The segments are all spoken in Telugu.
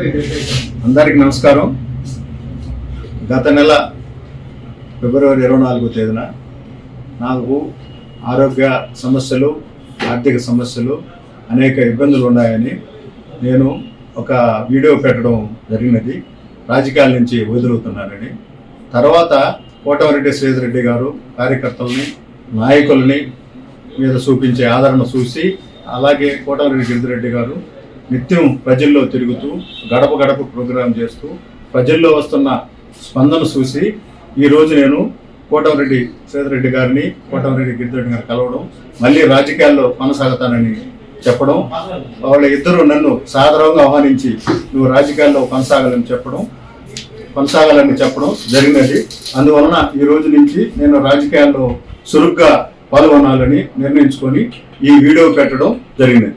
అందరికి నమస్కారం. గత నెల ఫిబ్రవరి ఇరవై నాలుగో తేదీన నాకు ఆరోగ్య సమస్యలు ఆర్థిక సమస్యలు అనేక ఇబ్బందులు ఉన్నాయని నేను ఒక వీడియో పెట్టడం జరిగినది. రాజకీయాల నుంచి వదులుతున్నానని. తర్వాత కోటమిరెడ్డి శ్రీధరెడ్డి గారు కార్యకర్తలని నాయకులని మీద చూపించే ఆదరణ చూసి అలాగే కోటమిరెడ్డి గిరిజిరెడ్డి గారు నిత్యం ప్రజల్లో తిరుగుతూ గడప గడప ప్రోగ్రాం చేస్తూ ప్రజల్లో వస్తున్న స్పందన చూసి ఈరోజు నేను కోటమిరెడ్డి శ్రీధరెడ్డి గారిని కోటమిరెడ్డి గిరిధిరెడ్డి గారిని కలవడం మళ్ళీ రాజకీయాల్లో కొనసాగుతానని చెప్పడం వాళ్ళ ఇద్దరు నన్ను సాదరంగా ఆహ్వానించి నువ్వు రాజకీయాల్లో కొనసాగాలని చెప్పడం కొనసాగాలని చెప్పడం జరిగినది. అందువలన ఈ రోజు నుంచి నేను రాజకీయాల్లో చురుగ్గా పాల్గొనాలని నిర్ణయించుకొని ఈ వీడియో పెట్టడం జరిగినది.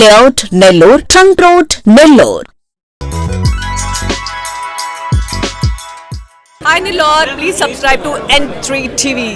layout Nellore trunk road Nellore I Nellore please subscribe to entry TV